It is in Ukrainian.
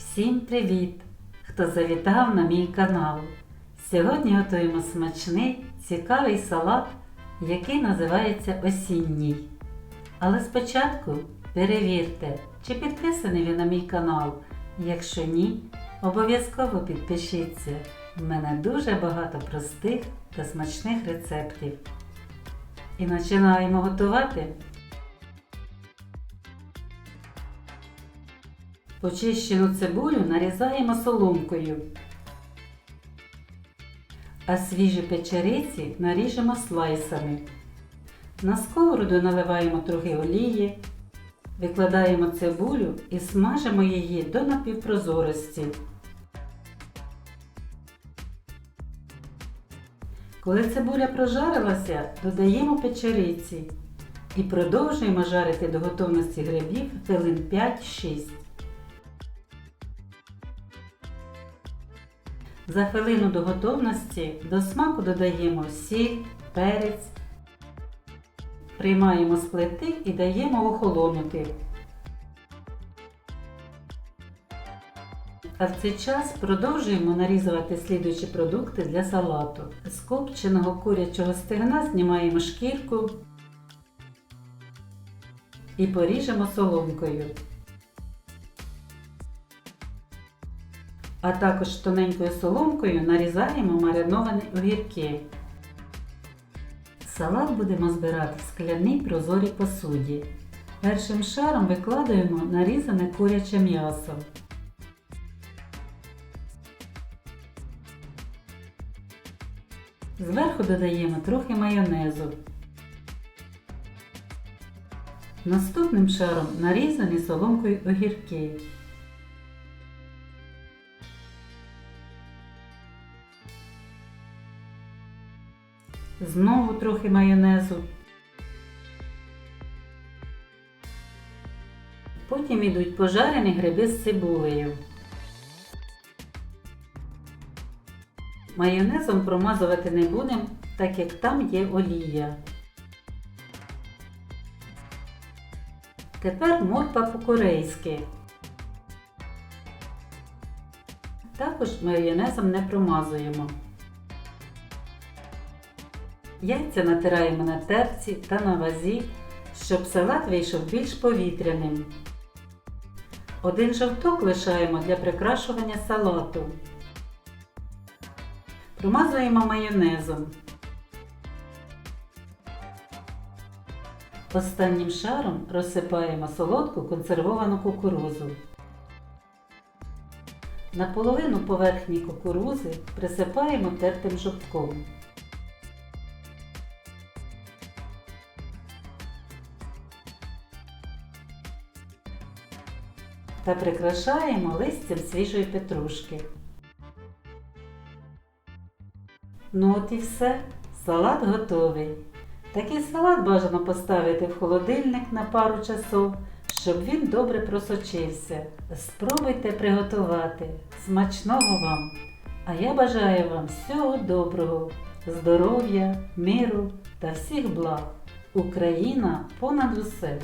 Всім привіт! Хто завітав на мій канал. Сьогодні готуємо смачний, цікавий салат, який називається осінній. Але спочатку перевірте, чи підписаний ви на мій канал. Якщо ні, обов'язково підпишіться. У мене дуже багато простих та смачних рецептів. І починаємо готувати. Почищену цибулю нарізаємо соломкою, а свіжі печериці наріжемо слайсами. На сковороду наливаємо трохи олії, викладаємо цибулю і смажимо її до напівпрозорості. Коли цибуля прожарилася, додаємо печериці і продовжуємо жарити до готовності грибів хвилин 5-6. За хвилину до готовності до смаку додаємо сіль, перець, приймаємо з плити і даємо охолонути. А в цей час продовжуємо нарізувати слідуючі продукти для салату. З копченого курячого стегна знімаємо шкірку і поріжемо соломкою. А також тоненькою соломкою нарізаємо мариновані огірки. Салат будемо збирати в скляній прозорій посуді. Першим шаром викладаємо нарізане куряче м'ясо. Зверху додаємо трохи майонезу. Наступним шаром нарізані соломкою огірки. Знову трохи майонезу. Потім йдуть пожарені гриби з цибулею. Майонезом промазувати не будемо, так як там є олія. Тепер морква по-корейськи. Також майонезом не промазуємо. Яйця натираємо на терці та на вазі, щоб салат вийшов більш повітряним. Один жовток лишаємо для прикрашування салату. Промазуємо майонезом. Останнім шаром розсипаємо солодку консервовану кукурузу. На половину поверхні кукурузи присипаємо тертим жовтком. Та прикрашаємо листям свіжої петрушки. Ну от і все, салат готовий. Такий салат бажано поставити в холодильник на пару часов, щоб він добре просочився. Спробуйте приготувати. Смачного вам! А я бажаю вам всього доброго, здоров'я, миру та всіх благ. Україна понад усе!